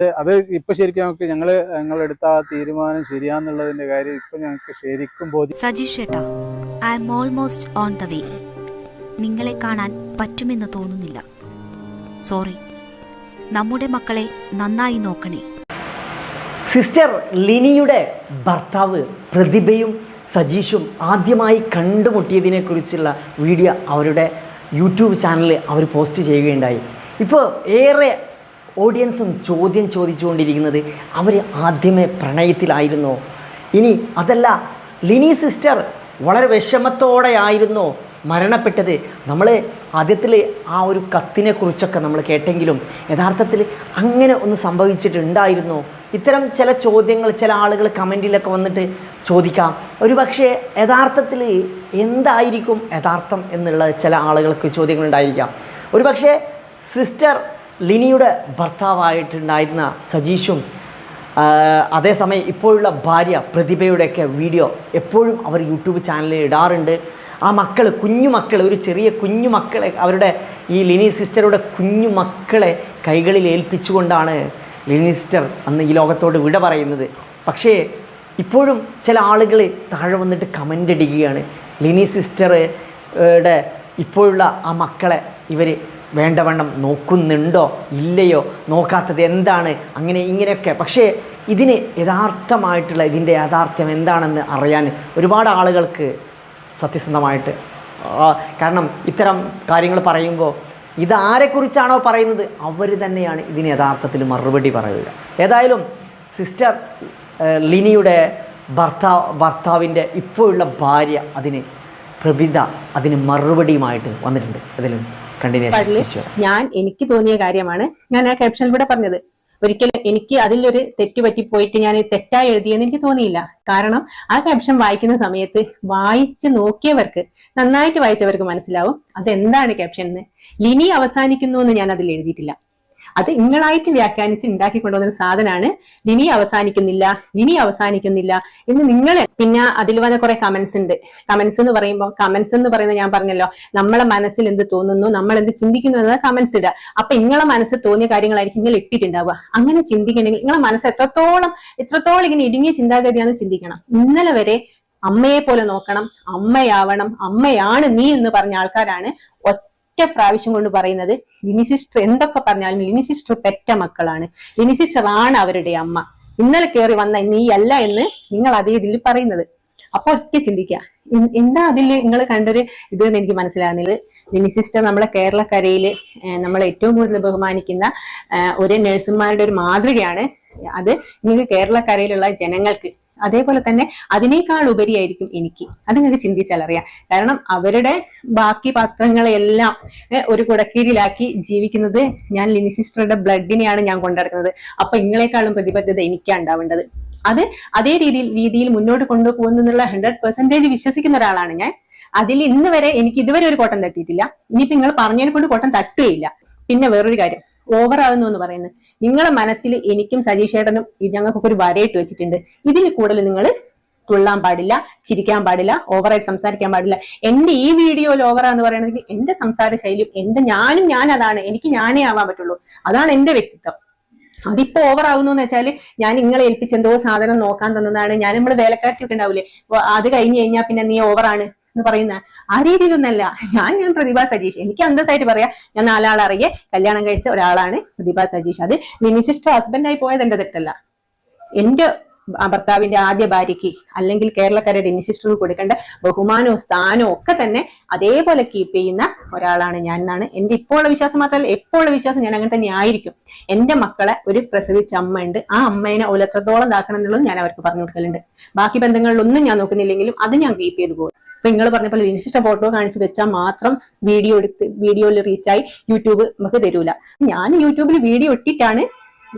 അത് ഇപ്പൊ ശരിക്കും നമുക്ക് ഞങ്ങൾ ഞങ്ങളെടുത്ത ആ തീരുമാനം ശരിയാന്നുള്ളതിന്റെ കാര്യം ഇപ്പൊ ഞങ്ങൾക്ക് ശരിക്കും ബോധ്യം സജീഷ് ഏട്ടാ I am almost on the way നിങ്ങളെ കാണാൻ പറ്റുമെന്ന് തോന്നുന്നില്ല. സോറി നമ്മുടെ മക്കളെ നന്നായി നോക്കണേ. സിസ്റ്റർ ലിനിയുടെ ഭർത്താവ് പ്രതിഭയും സജീഷും ആദ്യമായി കണ്ടുമുട്ടിയതിനെക്കുറിച്ചുള്ള വീഡിയോ അവരുടെ യൂട്യൂബ് ചാനലിൽ അവർ പോസ്റ്റ് ചെയ്യുകയുണ്ടായി. ഇപ്പോൾ ഏറെ ഓഡിയൻസും ചോദ്യം ചോദിച്ചുകൊണ്ടിരിക്കുന്നത് അവർ ആദ്യമേ പ്രണയത്തിലായിരുന്നോ. ഇനി അതല്ല ലിനി സിസ്റ്റർ വളരെ വിഷമത്തോടെയായിരുന്നോ മരണപ്പെട്ടത്. നമ്മൾ ആദ്യത്തിൽ ആ ഒരു കത്തിനെ കുറിച്ചൊക്കെ നമ്മൾ കേട്ടെങ്കിലും യഥാർത്ഥത്തിൽ അങ്ങനെ ഒന്ന് സംഭവിച്ചിട്ടുണ്ടായിരുന്നു. ഇത്തരം ചില ചോദ്യങ്ങൾ ചില ആളുകൾ കമന്റിലൊക്കെ വന്നിട്ട് ചോദിക്കാം. ഒരു പക്ഷേ യഥാർത്ഥത്തിൽ എന്തായിരിക്കും യഥാർത്ഥം എന്നുള്ള ചില ആളുകൾക്ക് ചോദ്യങ്ങളുണ്ടായിരിക്കാം. ഒരു പക്ഷേ സിസ്റ്റർ ലിനിയുടെ ഭർത്താവായിട്ടുണ്ടായിരുന്ന സജീഷും അതേസമയം ഇപ്പോഴുള്ള ഭാര്യ പ്രതിഭയുടെയൊക്കെ വീഡിയോ എപ്പോഴും അവർ യൂട്യൂബ് ചാനലിൽ ഇടാറുണ്ട്. ആ മക്കൾ കുഞ്ഞു മക്കൾ ഒരു ചെറിയ കുഞ്ഞു മക്കളെ അവരുടെ ഈ ലിനി സിസ്റ്ററുടെ കുഞ്ഞു മക്കളെ കൈകളിൽ ഏൽപ്പിച്ചുകൊണ്ടാണ് ലിനി സിസ്റ്റർ അന്ന് ഈ ലോകത്തോട് വിട പറയുന്നത്. പക്ഷേ ഇപ്പോഴും ചില ആളുകൾ താഴെ വന്നിട്ട് കമന്റ് ഇടുകയാണ്. ലിനി സിസ്റ്ററുടെ ഇപ്പോഴുള്ള ആ മക്കളെ ഇവർ വേണ്ടവണ്ണം നോക്കുന്നുണ്ടോ? ഇല്ലയോ? നോക്കാത്തത് എന്താണ്? അങ്ങനെ ഇങ്ങനെയൊക്കെ. പക്ഷേ ഇതിന് യഥാർത്ഥമായിട്ടുള്ള ഇതിന്റെ യാഥാർത്ഥ്യം എന്താണെന്ന് അറിയാൻ ഒരുപാട് ആളുകൾക്ക് സത്യസന്ധമായിട്ട് കാരണം ഇത്തരം കാര്യങ്ങൾ പറയുമ്പോൾ ഇതാരെക്കുറിച്ചാണോ പറയുന്നത്? അവർ തന്നെയാണ് ഇതിന് യഥാർത്ഥത്തിൽ മറുപടി പറയുക. ഏതായാലും സിസ്റ്റർ ലിനിയുടെ ഭർത്താവ് ഭർത്താവിന്റെ ഇപ്പോഴുള്ള ഭാര്യ അതിന് പ്രഭിത അതിന് മറുപടിയുമായിട്ട് വന്നിട്ടുണ്ട്. അതിലും പാടിൽ ഞാൻ എനിക്ക് തോന്നിയ കാര്യമാണ്. ഞാൻ ആ ക്യാപ്ഷനിലൂടെ പറഞ്ഞത്. ഒരിക്കലും എനിക്ക് അതിലൊരു തെറ്റ് പറ്റിപ്പോയിട്ട് ഞാൻ തെറ്റായി എഴുതിയെന്ന് എനിക്ക് തോന്നിയില്ല. കാരണം ആ ക്യാപ്ഷൻ വായിക്കുന്ന സമയത്ത് വായിച്ച് നോക്കിയവർക്ക് നന്നായിട്ട് വായിച്ചവർക്ക് മനസ്സിലാവും അതെന്താണ് ക്യാപ്ഷൻ എന്ന് ലിനി അവസാനിക്കുന്നു എന്ന് ഞാൻ അതിൽ എഴുതിയിട്ടില്ല. അത് നിങ്ങളായിട്ട് വ്യാഖ്യാനിച്ച് ഉണ്ടാക്കി കൊണ്ടുവന്ന സാധനമാണ് ലിനി അവസാനിക്കുന്നില്ല ലിനി അവസാനിക്കുന്നില്ല എന്ന് നിങ്ങൾ പിന്നെ അതിൽ വന്ന കുറെ കമന്റ്സ് ഉണ്ട്. കമന്റ്സ് എന്ന് പറയുമ്പോൾ കമന്റ്സ് എന്ന് പറയുന്നത് ഞാൻ പറഞ്ഞല്ലോ നമ്മളെ മനസ്സിൽ എന്ത് തോന്നുന്നു നമ്മൾ എന്ത് ചിന്തിക്കുന്നു എന്നത് കമന്റ്സ് ഇടുക. അപ്പൊ നിങ്ങളെ മനസ്സിൽ തോന്നിയ കാര്യങ്ങളായിരിക്കും നിങ്ങൾ ഇട്ടിട്ടുണ്ടാവുക. അങ്ങനെ ചിന്തിക്കണമെങ്കിൽ നിങ്ങളെ മനസ്സ് എത്രത്തോളം എത്രത്തോളം ഇങ്ങനെ ഇടുങ്ങിയ ചിന്താഗതിയാണെന്ന് ചിന്തിക്കണം. ഇന്നലെ വരെ അമ്മയെ പോലെ നോക്കണം അമ്മയാവണം അമ്മയാണ് നീ എന്ന് പറഞ്ഞ ആൾക്കാരാണ് ഒറ്റ പ്രാവശ്യം കൊണ്ട് പറയുന്നത് ലിനി സിസ്റ്റർ എന്തൊക്കെ പറഞ്ഞാലും ലിനി സിസ്റ്റർ പെറ്റ മക്കളാണ്. ലിനി സിസ്റ്റർ ആണ് അവരുടെ അമ്മ. ഇന്നലെ കയറി വന്ന നീ അല്ല എന്ന് നിങ്ങൾ അതേ ഇതിൽ പറയുന്നത്. അപ്പൊ ഒറ്റ ചിന്തിക്കുക. എന്താ അതിൽ നിങ്ങൾ കണ്ടൊരു ഇത് എന്ന് എനിക്ക് മനസ്സിലാകുന്നത് ലിനി സിസ്റ്റർ നമ്മളെ കേരളക്കരയിൽ നമ്മൾ ഏറ്റവും കൂടുതൽ ബഹുമാനിക്കുന്ന ഒരു നഴ്സുമാരുടെ ഒരു മാതൃകയാണ്. അത് നിങ്ങൾക്ക് കേരളക്കരയിലുള്ള ജനങ്ങൾക്ക് അതേപോലെ തന്നെ അതിനേക്കാൾ ഉപരിയായിരിക്കും എനിക്ക്. അത് നിങ്ങൾക്ക് ചിന്തിച്ചാൽ അറിയാം. കാരണം അവരുടെ ബാക്കി പത്രങ്ങളെല്ലാം ഒരു കുടക്കീഴിലാക്കി ജീവിക്കുന്നത് ഞാൻ ലിനി സിസ്റ്ററുടെ ബ്ലഡിനെയാണ് ഞാൻ കൊണ്ടുനടക്കുന്നത് അപ്പൊ ഇങ്ങളെക്കാളും പ്രതിബദ്ധത എനിക്കാണ് ഉണ്ടാവേണ്ടത്. അത് അതേ രീതിയിൽ രീതിയിൽ മുന്നോട്ട് കൊണ്ടുപോകുന്നുള്ള ഹൺഡ്രഡ് പെർസെന്റേജ് വിശ്വസിക്കുന്ന ഒരാളാണ് ഞാൻ. അതിൽ ഇന്ന് വരെ എനിക്ക് ഇതുവരെ ഒരു കോട്ടം തട്ടിയിട്ടില്ല. ഇനിയിപ്പോ നിങ്ങൾ പറഞ്ഞതിനെ കൊണ്ട് കോട്ടം തട്ടുകയില്ല. പിന്നെ വേറൊരു കാര്യം. ഓവർ ആകുന്നു എന്ന് പറയുന്നത്. നിങ്ങളെ മനസ്സിൽ എനിക്കും സജീഷേട്ടനും ഞങ്ങൾക്കൊക്കെ ഒരു വരയിട്ട് വെച്ചിട്ടുണ്ട്. ഇതിൽ കൂടുതൽ നിങ്ങൾ തുള്ളാൻ പാടില്ല ചിരിക്കാൻ പാടില്ല ഓവറായിട്ട് സംസാരിക്കാൻ പാടില്ല. എന്റെ ഈ വീഡിയോയിൽ ഓവറാന്ന് പറയണമെങ്കിൽ എന്റെ സംസാര ശൈലിയും എന്റെ ഞാനും ഞാൻ അതാണ് എനിക്ക് ഞാനേ ആവാൻ പറ്റുള്ളൂ. അതാണ് എന്റെ വ്യക്തിത്വം. അതിപ്പോ ഓവർ ആകുന്നു എന്ന് വെച്ചാൽ ഞാൻ നിങ്ങളെ ഏൽപ്പിച്ച് എന്തോ സാധനം നോക്കാൻ തന്നതാണ്. ഞാൻ നമ്മൾ വേലക്കാരത്തിയൊക്കെ ഉണ്ടാവില്ലേ അത് കഴിഞ്ഞു കഴിഞ്ഞാൽ പിന്നെ നീ ഓവറാണ് എന്ന് പറയുന്ന ആ രീതിയിലൊന്നല്ല. ഞാൻ ഞാൻ പ്രതിഭ സജീഷ്. എനിക്ക് അന്തസ്സായിട്ട് പറയാം. ഞാൻ നാലാളറിയെ കല്യാണം കഴിച്ച ഒരാളാണ് പ്രതിഭ സജീഷ്. അത് മിനി സിസ്റ്റർ ഹസ്ബൻഡായി പോയത് എന്റെ തെറ്റല്ല. എന്റെ ഭർത്താവിന്റെ ആദ്യ ഭാര്യയ്ക്ക് അല്ലെങ്കിൽ കേരളക്കാരുടെ ഇനി സിസ്റ്റർ കൊടുക്കേണ്ട ബഹുമാനവും സ്ഥാനവും ഒക്കെ തന്നെ അതേപോലെ കീപ്പ് ചെയ്യുന്ന ഒരാളാണ് ഞാൻ എന്നാണ് എന്റെ ഇപ്പോഴുള്ള വിശ്വാസം മാത്രമല്ല എപ്പോഴുള്ള വിശ്വാസം ഞാൻ അങ്ങനെ തന്നെ ആയിരിക്കും. എന്റെ മക്കളെ ഒരു പ്രസവിച്ച അമ്മ ഉണ്ട് ആ അമ്മേനെ ഒലത്രത്തോളം ഇതാക്കണം എന്നുള്ളത് ഞാൻ അവർക്ക് പറഞ്ഞു കൊടുക്കലുണ്ട്. ബാക്കി ബന്ധങ്ങളിലൊന്നും ഞാൻ നോക്കുന്നില്ലെങ്കിലും അത് ഞാൻ കീപ്പ് ചെയ്തു പോകും. അപ്പൊ നിങ്ങൾ പറഞ്ഞ പോലെ ഇൻസ്റ്റ ഫോട്ടോ കാണിച്ച് വെച്ചാൽ മാത്രം വീഡിയോ എടുത്ത് വീഡിയോയിൽ റീച്ചായി യൂട്യൂബ് നമുക്ക് തരൂല. ഞാൻ യൂട്യൂബിൽ വീഡിയോ ഇട്ടിട്ടാണ്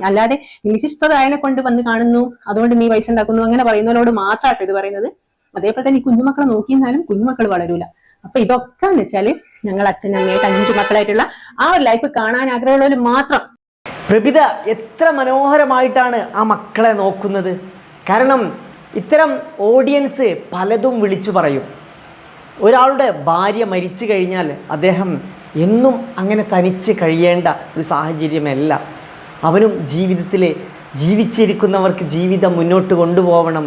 അല്ലാതെ നിശിഷ്ടതായനെ കൊണ്ട് വന്ന് കാണുന്നു അതുകൊണ്ട് നീ പൈസ ഉണ്ടാക്കുന്നു അങ്ങനെ പറയുന്നവരോട് മാത്രമാട്ടോ ഇത് പറയുന്നത്. അതേപോലെ തന്നെ ഈ കുഞ്ഞുമക്കളെ നോക്കിയിരുന്നാലും കുഞ്ഞുമക്കൾ വളരൂല. അപ്പൊ ഇതൊക്കെ എന്ന് വെച്ചാൽ ഞങ്ങൾ അച്ഛൻ അമ്മയായിട്ട് അഞ്ചു മക്കളായിട്ടുള്ള ആ ഒരു ലൈഫ് കാണാൻ ആഗ്രഹമുള്ളവർ മാത്രം. പ്രഭിത എത്ര മനോഹരമായിട്ടാണ് ആ മക്കളെ നോക്കുന്നത്. കാരണം ഇത്തരം ഓഡിയൻസ് പലതും വിളിച്ചു പറയും. ഒരാളുടെ ഭാര്യ മരിച്ചു കഴിഞ്ഞാൽ അദ്ദേഹം എന്നും അങ്ങനെ തനിച്ച് കഴിയേണ്ട ഒരു സാഹചര്യമല്ല. അവനും ജീവിതത്തിൽ ജീവിച്ചിരിക്കുന്നവർക്ക് ജീവിതം മുന്നോട്ട് കൊണ്ടുപോകണം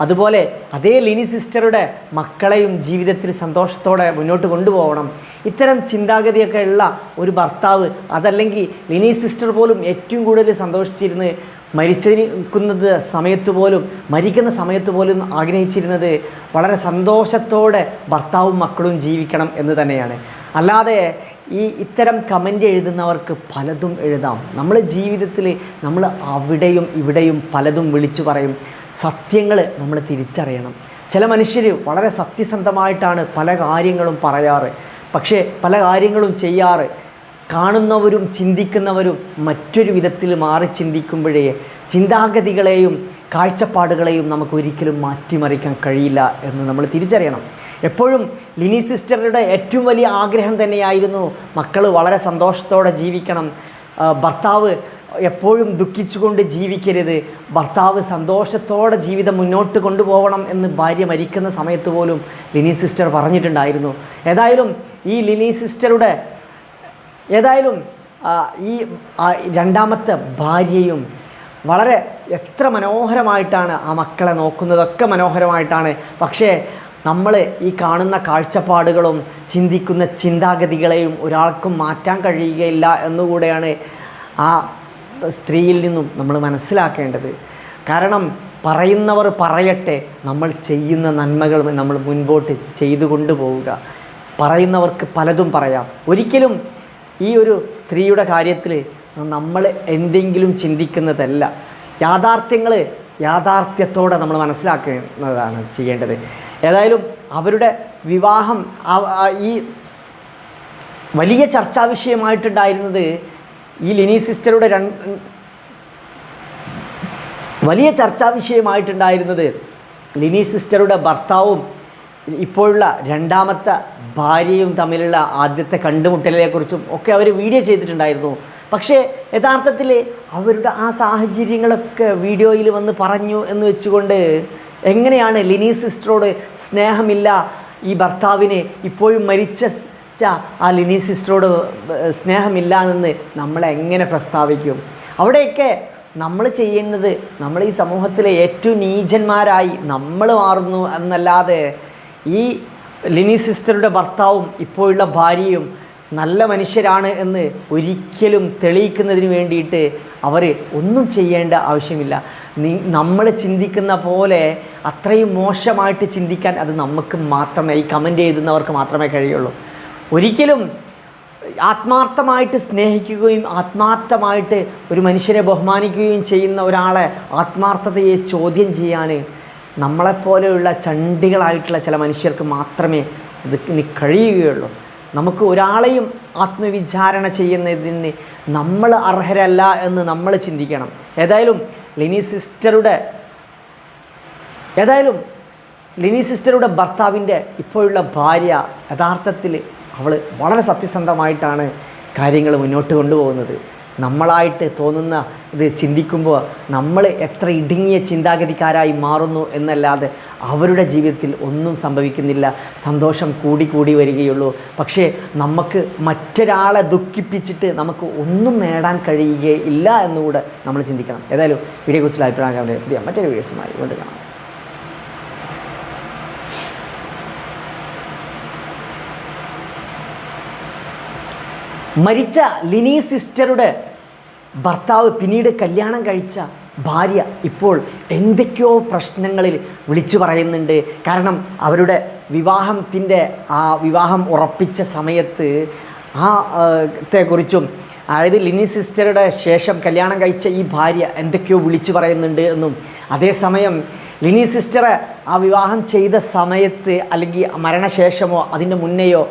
അതുപോലെ അതേ ലിനി സിസ്റ്ററുടെ മക്കളെയും ജീവിതത്തിൽ സന്തോഷത്തോടെ മുന്നോട്ട് കൊണ്ടുപോകണം ഇത്തരം ചിന്താഗതിയൊക്കെ ഉള്ള ഒരു ഭർത്താവ് അതല്ലെങ്കിൽ ലിനി സിസ്റ്റർ പോലും ഏറ്റവും കൂടുതൽ സന്തോഷിച്ചിരുന്ന് മരിച്ചിരിക്കുന്നത് സമയത്ത് പോലും മരിക്കുന്ന സമയത്ത് പോലും ആഗ്രഹിച്ചിരുന്നത് വളരെ സന്തോഷത്തോടെ ഭർത്താവും മക്കളും ജീവിക്കണം എന്ന് തന്നെയാണ്. അല്ലാതെ ഈ ഇത്തരം കമന്റ് എഴുതുന്നവർക്ക് പലതും എഴുതാം. നമ്മൾ ജീവിതത്തിൽ നമ്മൾ അവിടെയും ഇവിടെയും പലതും വിളിച്ചു പറയും. സത്യങ്ങൾ നമ്മൾ തിരിച്ചറിയണം. ചില മനുഷ്യർ വളരെ സത്യസന്ധമായിട്ടാണ് പല കാര്യങ്ങളും പറയാറ്. പക്ഷേ പല കാര്യങ്ങളും ചെയ്യാറ്. കാണുന്നവരും ചിന്തിക്കുന്നവരും മറ്റൊരു വിധത്തിൽ മാറി ചിന്തിക്കുമ്പോഴേ ചിന്താഗതികളെയും കാഴ്ചപ്പാടുകളെയും നമുക്ക് ഒരിക്കലും മാറ്റിമറിക്കാൻ കഴിയില്ല എന്ന് നമ്മൾ തിരിച്ചറിയണം. എപ്പോഴും ലിനി സിസ്റ്ററുടെ ഏറ്റവും വലിയ ആഗ്രഹം തന്നെയായിരുന്നു മക്കൾ വളരെ സന്തോഷത്തോടെ ജീവിക്കണം. ഭർത്താവ് എപ്പോഴും ദുഃഖിച്ചുകൊണ്ട് ജീവിക്കരുത്. ഭർത്താവ് സന്തോഷത്തോടെ ജീവിതം മുന്നോട്ട് കൊണ്ടുപോകണം എന്ന് ഭാര്യ മരിക്കുന്ന സമയത്ത് പോലും ലിനി സിസ്റ്റർ പറഞ്ഞിട്ടുണ്ടായിരുന്നു. ഏതായാലും ഈ ലിനി സിസ്റ്ററുടെ ഏതായാലും ഈ രണ്ടാമത്തെ ഭാര്യയും വളരെ എത്ര മനോഹരമായിട്ടാണ് ആ മക്കളെ നോക്കുന്നതൊക്കെ മനോഹരമായിട്ടാണ്. പക്ഷേ നമ്മൾ ഈ കാണുന്ന കാഴ്ചപ്പാടുകളും ചിന്തിക്കുന്ന ചിന്താഗതികളെയും ഒരാൾക്കും മാറ്റാൻ കഴിയുകയില്ല എന്നുകൂടെയാണ് ആ സ്ത്രീയിൽ നിന്നും നമ്മൾ മനസ്സിലാക്കേണ്ടത്. കാരണം പറയുന്നവർ പറയട്ടെ നമ്മൾ ചെയ്യുന്ന നന്മകൾ നമ്മൾ മുൻപോട്ട് ചെയ്തു കൊണ്ടുപോവുക പറയുന്നവർക്ക് പലതും പറയാം. ഒരിക്കലും ഈ ഒരു സ്ത്രീയുടെ കാര്യത്തിൽ നമ്മൾ എന്തെങ്കിലും ചിന്തിക്കുന്നതല്ല. യാഥാർത്ഥ്യങ്ങൾ യാഥാർത്ഥ്യത്തോടെ നമ്മൾ മനസ്സിലാക്കുന്നതാണ് ചെയ്യേണ്ടത്. ഏതായാലും അവരുടെ വിവാഹം ഈ വലിയ ചർച്ചാ വിഷയമായിട്ടുണ്ടായിരുന്നത് ഈ ലിനി സിസ്റ്ററുടെ രണ്ട് വലിയ ചർച്ചാ വിഷയമായിട്ടുണ്ടായിരുന്നത് ലിനി സിസ്റ്ററുടെ ഭർത്താവും ഇപ്പോഴുള്ള രണ്ടാമത്തെ ഭാര്യയും തമ്മിലുള്ള ആദ്യത്തെ കണ്ടുമുട്ടലിനെക്കുറിച്ചും ഒക്കെ അവർ വീഡിയോ ചെയ്തിട്ടുണ്ടായിരുന്നു. പക്ഷേ യഥാർത്ഥത്തിൽ അവരുടെ ആ സാഹചര്യങ്ങളൊക്കെ വീഡിയോയിൽ വന്ന് പറഞ്ഞു എന്ന് വെച്ചുകൊണ്ട് എങ്ങനെയാണ് ലിനി സിസ്റ്ററോട് സ്നേഹമില്ല ഈ ഭർത്താവിനെ ഇപ്പോഴും മരിച്ച ആ ലിനി സിസ്റ്ററോട് സ്നേഹമില്ല എന്ന് നമ്മളെങ്ങനെ പ്രസ്താവിക്കും? അവിടെയൊക്കെ നമ്മൾ ചെയ്യുന്നത് നമ്മൾ ഈ സമൂഹത്തിലെ ഏറ്റവും നീചന്മാരായി നമ്മൾ മാറുന്നു എന്നല്ലാതെ ഈ ലിനി സിസ്റ്ററുടെ ഭർത്താവും ഇപ്പോഴുള്ള ഭാര്യയും നല്ല മനുഷ്യരാണ് എന്ന് ഒരിക്കലും തെളിയിക്കുന്നതിന് വേണ്ടിയിട്ട് അവർ ഒന്നും ചെയ്യേണ്ട ആവശ്യമില്ല. നമ്മൾ ചിന്തിക്കുന്ന പോലെ അത്രയും മോശമായിട്ട് ചിന്തിക്കാൻ അത് നമുക്ക് മാത്രമേ ഈ കമന്റ് എഴുതുന്നവർക്ക് മാത്രമേ കഴിയുള്ളൂ. ഒരിക്കലും ആത്മാർത്ഥമായിട്ട് സ്നേഹിക്കുകയും ആത്മാർത്ഥമായിട്ട് ഒരു മനുഷ്യനെ ബഹുമാനിക്കുകയും ചെയ്യുന്ന ഒരാളെ ആത്മാർത്ഥതയെ ചോദ്യം ചെയ്യാൻ നമ്മളെപ്പോലെയുള്ള ചണ്ടികളായിട്ടുള്ള ചില മനുഷ്യർക്ക് മാത്രമേ ഇത് കഴിയുകയുള്ളൂ. നമുക്ക് ഒരാളെയും ആത്മവിചാരണ ചെയ്യുന്നതിന് നമ്മൾ അർഹരല്ല എന്ന് നമ്മൾ ചിന്തിക്കണം. ഏതായാലും ലിനി സിസ്റ്ററുടെ ഏതായാലും ലിനി സിസ്റ്ററുടെ ഭർത്താവിന്റെ ഇപ്പോഴുള്ള ഭാര്യ യഥാർത്ഥത്തിൽ അവൾ വളരെ സത്യസന്ധമായിട്ടാണ് കാര്യങ്ങൾ മുന്നോട്ട് കൊണ്ടുപോകുന്നത്. നമ്മളായിട്ട് തോന്നുന്ന ഇത് ചിന്തിക്കുമ്പോൾ നമ്മൾ എത്ര ഇടുങ്ങിയ ചിന്താഗതിക്കാരായി മാറുന്നു എന്നല്ലാതെ അവരുടെ ജീവിതത്തിൽ ഒന്നും സംഭവിക്കുന്നില്ല. സന്തോഷം കൂടി കൂടി വരികയുള്ളൂ. പക്ഷേ നമുക്ക് മറ്റൊരാളെ ദുഃഖിപ്പിച്ചിട്ട് നമുക്ക് ഒന്നും നേടാൻ കഴിയുകയില്ല എന്നുകൂടെ നമ്മൾ ചിന്തിക്കണം. ഏതായാലും വീഡിയോയെക്കുറിച്ചുള്ള അഭിപ്രായം മറ്റൊരു വീഡിയോസുമായി കൊണ്ട് കാണാം. മരിച്ച ലിനി സിസ്റ്ററുടെ ഭർത്താവ് പിന്നീട് കല്യാണം കഴിച്ച ഭാര്യ ഇപ്പോൾ എന്തൊക്കെയോ പ്രശ്നങ്ങളിൽ വിളിച്ചു പറയുന്നുണ്ട്. കാരണം അവരുടെ വിവാഹത്തിന്റെ ആ വിവാഹം ഉറപ്പിച്ച സമയത്ത് ആ ത്തെക്കുറിച്ചും അതായത് ലിനി സിസ്റ്ററുടെ ശേഷം കല്യാണം കഴിച്ച ഈ ഭാര്യ എന്തൊക്കെയോ വിളിച്ചു പറയുന്നുണ്ട് എന്നും. അതേസമയം ലിനി സിസ്റ്ററെ ആ വിവാഹം ചെയ്ത സമയത്ത് അല്ലെങ്കിൽ മരണശേഷമോ അതിന്റെ മുന്നെയോ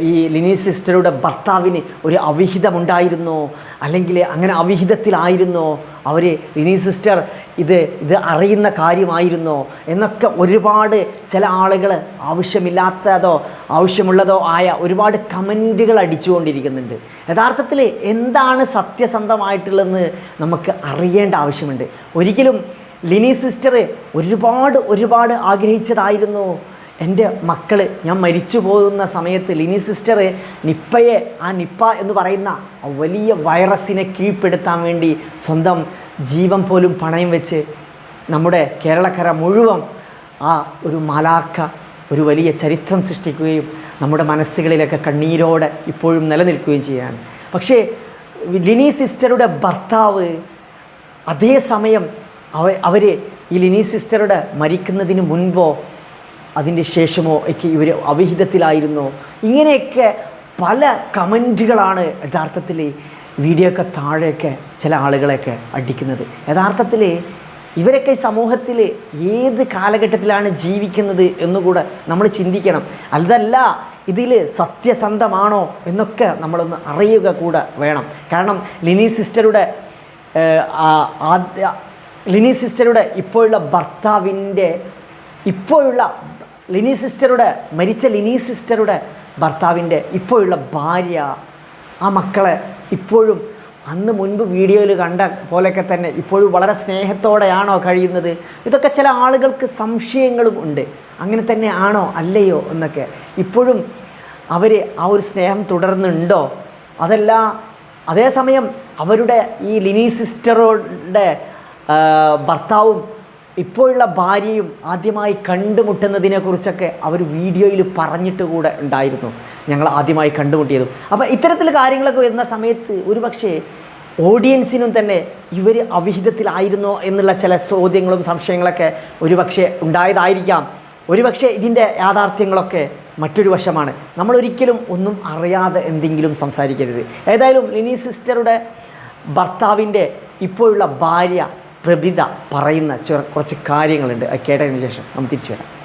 ഈ ലിനി സിസ്റ്ററുടെ ഭർത്താവിന് ഒരു അവിഹിതമുണ്ടായിരുന്നോ. അല്ലെങ്കിൽ അങ്ങനെ അവിഹിതത്തിലായിരുന്നോ. അവർ ലിനി സിസ്റ്റർ ഇത് ഇത് അറിയുന്ന കാര്യമായിരുന്നോ. എന്നൊക്കെ ഒരുപാട് ചില ആളുകൾ ആവശ്യമില്ലാത്തതോ ആവശ്യമുള്ളതോ ആയ ഒരുപാട് കമന്റുകൾ അടിച്ചുകൊണ്ടിരിക്കുന്നുണ്ട്. യഥാർത്ഥത്തിൽ എന്താണ് സത്യസന്ധമായിട്ടുള്ളതെന്ന് നമുക്ക് അറിയേണ്ട ആവശ്യമുണ്ട്. ഒരിക്കലും ലിനി സിസ്റ്റർ ഒരുപാട് ഒരുപാട് ആഗ്രഹിച്ചതായിരുന്നു. എന്റെ മക്കൾ ഞാൻ മരിച്ചു പോകുന്ന സമയത്ത് ലിനി സിസ്റ്റർ നിപ്പയെ ആ നിപ്പ എന്ന് പറയുന്ന വലിയ വൈറസിനെ കീഴ്പ്പെടുത്താൻ വേണ്ടി സ്വന്തം ജീവൻ പോലും പണയം വെച്ച് നമ്മുടെ കേരളക്കര മുഴുവൻ ആ ഒരു മാലാക്ക ഒരു വലിയ ചരിത്രം സൃഷ്ടിക്കുകയും നമ്മുടെ മനസ്സുകളിലൊക്കെ കണ്ണീരോടെ ഇപ്പോഴും നിലനിൽക്കുകയും ചെയ്യാണ് പക്ഷേ ലിനി സിസ്റ്ററുടെ ഭർത്താവ് അതേസമയം അവ അവർ ഈ ലിനി സിസ്റ്ററുടെ മരിക്കുന്നതിന് മുൻപോ അതിന്റെ ശേഷമോ ഒക്കെ ഇവർ അവിഹിതത്തിലായിരുന്നു. ഇങ്ങനെയൊക്കെ പല കമന്റുകളാണ് യഥാർത്ഥത്തിൽ വീഡിയോയൊക്കെ താഴെയൊക്കെ ചില ആളുകളെയൊക്കെ അടിക്കുന്നത്. യഥാർത്ഥത്തിൽ ഇവരൊക്കെ സമൂഹത്തിൽ ഏത് കാലഘട്ടത്തിലാണ് ജീവിക്കുന്നത് എന്നുകൂടെ നമ്മൾ ചിന്തിക്കണം. അതല്ല ഇതിൽ സത്യസന്ധമാണോ എന്നൊക്കെ നമ്മളൊന്ന് അറിയുക കൂടെ വേണം. കാരണം ലിനി സിസ്റ്ററുടെ ലിനി സിസ്റ്ററുടെ ഇപ്പോഴുള്ള ഭർത്താവിന്റെ ഇപ്പോഴുള്ള ലിനി സിസ്റ്ററുടെ മരിച്ച ലിനി സിസ്റ്ററുടെ ഭർത്താവിന്റെ ഇപ്പോഴുള്ള ഭാര്യ ആ മക്കളെ ഇപ്പോഴും അന്ന് മുൻപ് വീഡിയോയിൽ കണ്ട പോലെയൊക്കെ തന്നെ ഇപ്പോഴും വളരെ സ്നേഹത്തോടെയാണോ കഴിയുന്നത്? ഇതൊക്കെ ചില ആളുകൾക്ക് സംശയങ്ങളും ഉണ്ട്. അങ്ങനെ തന്നെ ആണോ അല്ലയോ എന്നൊക്കെ. ഇപ്പോഴും അവർ ആ ഒരു സ്നേഹം തുടർന്നുണ്ടോ? അതല്ല അതേസമയം അവരുടെ ഈ ലിനി സിസ്റ്ററുടെ ഭർത്താവും ഇപ്പോഴുള്ള ഭാര്യയും ആദ്യമായി കണ്ടുമുട്ടുന്നതിനെക്കുറിച്ചൊക്കെ അവർ വീഡിയോയിൽ പറഞ്ഞിട്ട് കൂടെ ഉണ്ടായിരുന്നു. ഞങ്ങൾ ആദ്യമായി കണ്ടുമുട്ടിയത്. അപ്പോൾ ഇത്തരത്തിൽ കാര്യങ്ങളൊക്കെ വരുന്ന സമയത്ത് ഒരുപക്ഷേ ഓഡിയൻസിനും തന്നെ ഇവർ അവിഹിതത്തിലായിരുന്നോ എന്നുള്ള ചില ചോദ്യങ്ങളും സംശയങ്ങളൊക്കെ ഒരുപക്ഷെ ഉണ്ടായതായിരിക്കാം. ഒരുപക്ഷെ ഇതിന്റെ യാഥാർത്ഥ്യങ്ങളൊക്കെ മറ്റൊരു വശമാണ്. നമ്മൾ ഒരിക്കലും ഒന്നും അറിയാതെ എന്തെങ്കിലും സംസാരിക്കരുത്. ഏതായാലും ലിനി സിസ്റ്ററുടെ ഭർത്താവിന്റെ ഇപ്പോഴുള്ള ഭാര്യ പ്രഭിത പറയുന്ന കുറച്ച് കാര്യങ്ങളുണ്ട്. കേട്ടതിന് ശേഷം നമുക്ക് തിരിച്ചു വരാം.